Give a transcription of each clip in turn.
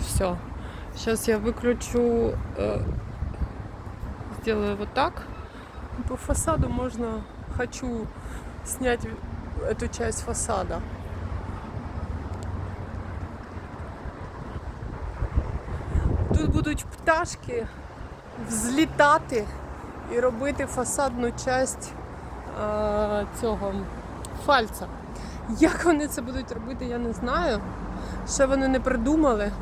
Все. Сейчас я выключу, э, сделаю вот так. По фасаду можно, хочу снять эту часть фасада. Тут будуть пташки взлітати і робити фасадну часть е, цього фальца. Як вони це будуть робити, я не знаю. Ще вони не придумали.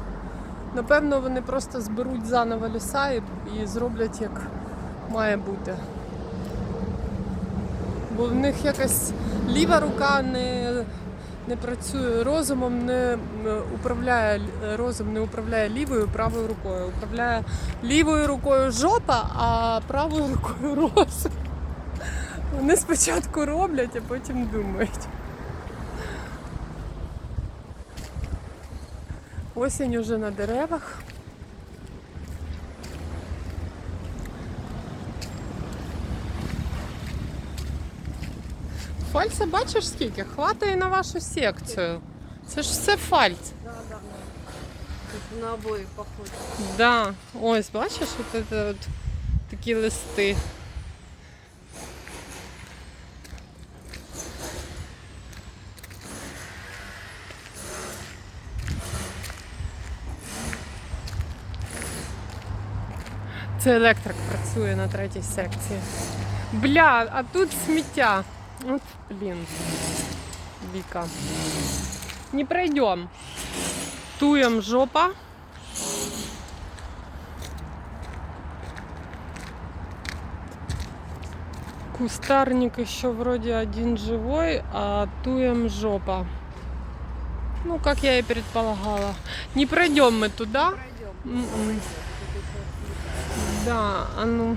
Напевно, вони просто зберуть заново ліса і, і зроблять як має бути. Бо в них якась ліва рука не, не працює розумом, не управляє розум, не управляє лівою, правою рукою. Управляє лівою рукою жопа, а правою рукою розум. Вони спочатку роблять, а потім думають. Осінь уже на деревах. Фальса бачиш скільки? Хватає на вашу секцію. Це ж все фальц. Да, да, да. Тут на обои похоже. Да. Ось, бачиш, от це от такі листи. Це електрик працює на третій секції. Бля, а тут сміття. От, блін. Віка. Не пройдем. Туєм жопа. Кустарник еще вроде один живой, а туем жопа. Ну, как я и предполагала. Не пройдем мы туда. Пройдем. Да, а ну.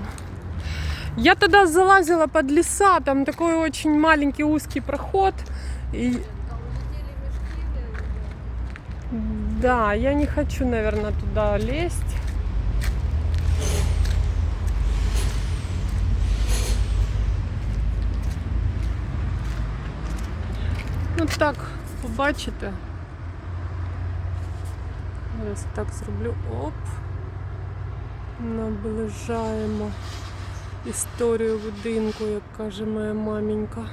Я тогда залазила под леса, там такой очень маленький узкий проход. И да, я не хочу, наверное, туда лезть. Ну так, побачите. Зараз так зроблю. Оп. Наближаємо історію будинку, як каже моя маменька.